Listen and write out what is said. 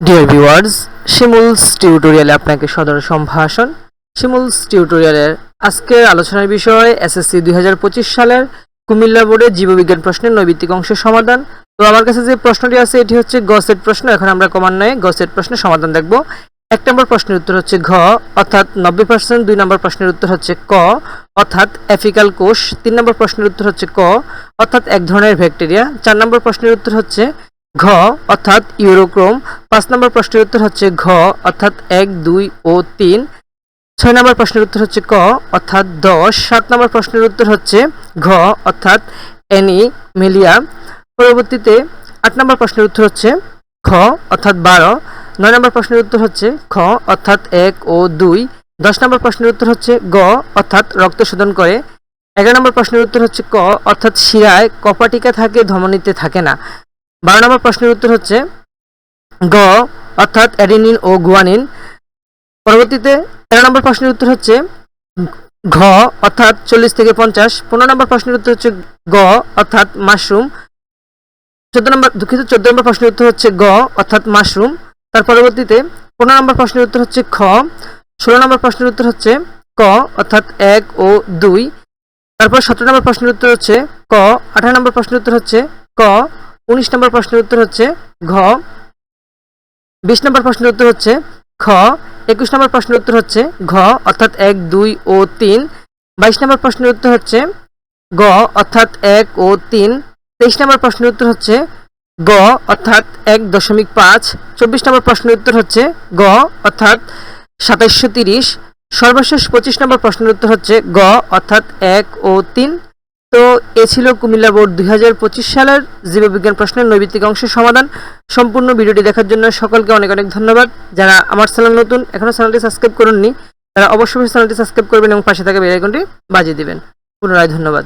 Dear viewers শিমুলস টিউটোরিয়ালে আপনাকে সদর সম্ভাষণ। শিমুলস টিউটোরিয়ালের আজকের আলোচনার বিষয় এসএসসি দুই সালের কুমিল্লা বোর্ডের জীববিজ্ঞান প্রশ্নের নৈবিত্তিক অংশের সমাধান। তো আমার কাছে যে প্রশ্নটি আছে, এটি হচ্ছে গ সেট প্রশ্ন। এখন আমরা ক্রমান্বয়ে গ সেট প্রশ্নের সমাধান দেখব। এক নম্বর প্রশ্নের উত্তর হচ্ছে ঘ, অর্থাৎ নব্বই পার্সেন্ট দুই নম্বর প্রশ্নের উত্তর হচ্ছে ক, অর্থাৎ অ্যাফিকাল কোষ। তিন নম্বর প্রশ্নের উত্তর হচ্ছে ক, অর্থাৎ এক ধরনের ব্যাকটেরিয়া। চার নম্বর প্রশ্নের উত্তর হচ্ছে ঘ, অর্থাৎ ইউরোক্রোম। পাঁচ নম্বর প্রশ্নের উত্তর হচ্ছে ঘ, অর্থাৎ এক, দুই ও তিন। ছয় নম্বর প্রশ্নের উত্তর হচ্ছে ক, অর্থাৎ দশ। সাত নম্বর প্রশ্নের উত্তর হচ্ছে ঘ, অর্থাৎ অ্যানিমেলিয়া পরবর্তীতে আট নম্বর প্রশ্নের উত্তর হচ্ছে খ, অর্থাৎ বারো। নয় নম্বর প্রশ্নের উত্তর হচ্ছে খ, অর্থাৎ এক ও দুই। দশ নম্বর প্রশ্নের উত্তর হচ্ছে গ, অর্থাৎ রক্ত শোধন করে। এগারো নম্বর প্রশ্নের উত্তর হচ্ছে ক, অর্থাৎ শিরায় কপাটিকা থাকে, ধমনীতে থাকে না। বারো নম্বর প্রশ্নের উত্তর হচ্ছে গ, অর্থাৎ অ্যাডিনিন ও গুয়ানিন। পরবর্তীতে তেরো নম্বর প্রশ্নের উত্তর হচ্ছে ঘ, অর্থাৎ চল্লিশ থেকে পঞ্চাশ। পনেরো নম্বর প্রশ্নের উত্তর হচ্ছে গ, অর্থাৎ মাশরুম। চোদ্দ নম্বর, দুঃখিত, চোদ্দ নম্বর প্রশ্নের উত্তর হচ্ছে গ, অর্থাৎ মাশরুম। তার পরবর্তীতে পনেরো নম্বর প্রশ্নের উত্তর হচ্ছে খ, ষোলো নম্বর প্রশ্নের উত্তর হচ্ছে ক, অর্থাৎ এক ও দুই। তারপর সতেরো নম্বর প্রশ্নের উত্তর হচ্ছে ক, আঠারো নম্বর প্রশ্নের উত্তর হচ্ছে ক উনিশ নম্বর প্রশ্নের উত্তর হচ্ছে ঘ। বিশ নম্বর প্রশ্নের উত্তর হচ্ছে খ। একুশ নম্বর প্রশ্নের উত্তর হচ্ছে ঘ, অর্থাৎ এক, দুই ও তিন। বাইশ নম্বর প্রশ্নের উত্তর হচ্ছে গ, অর্থাৎ এক ও তিন। তেইশ নম্বর প্রশ্নের উত্তর হচ্ছে গ, অর্থাৎ এক দশমিক পাঁচ। চব্বিশ নম্বর প্রশ্নের উত্তর হচ্ছে গ, অর্থাৎ সাতাইশশো তিরিশ। সর্বশেষ পঁচিশ নম্বর প্রশ্নের উত্তর হচ্ছে গ, অর্থাৎ এক ও তিন। তো এ ছিল কুমিল্লা বোর্ড দুই হাজার পঁচিশ সালের জীববিজ্ঞান প্রশ্নের নৈবিত্তিক অংশের সমাধান। সম্পূর্ণ ভিডিওটি দেখার জন্য সকলকে অনেক অনেক ধন্যবাদ। যারা আমার চ্যানেল নতুন এখনও চ্যানেলটি সাবস্ক্রাইব করেননি, তারা অবশ্যই চ্যানেলটি সাবস্ক্রাইব করবেন এবং পাশে থাকা বেলাইকনটি বাজিয়ে দিবেন। পুনরায় ধন্যবাদ।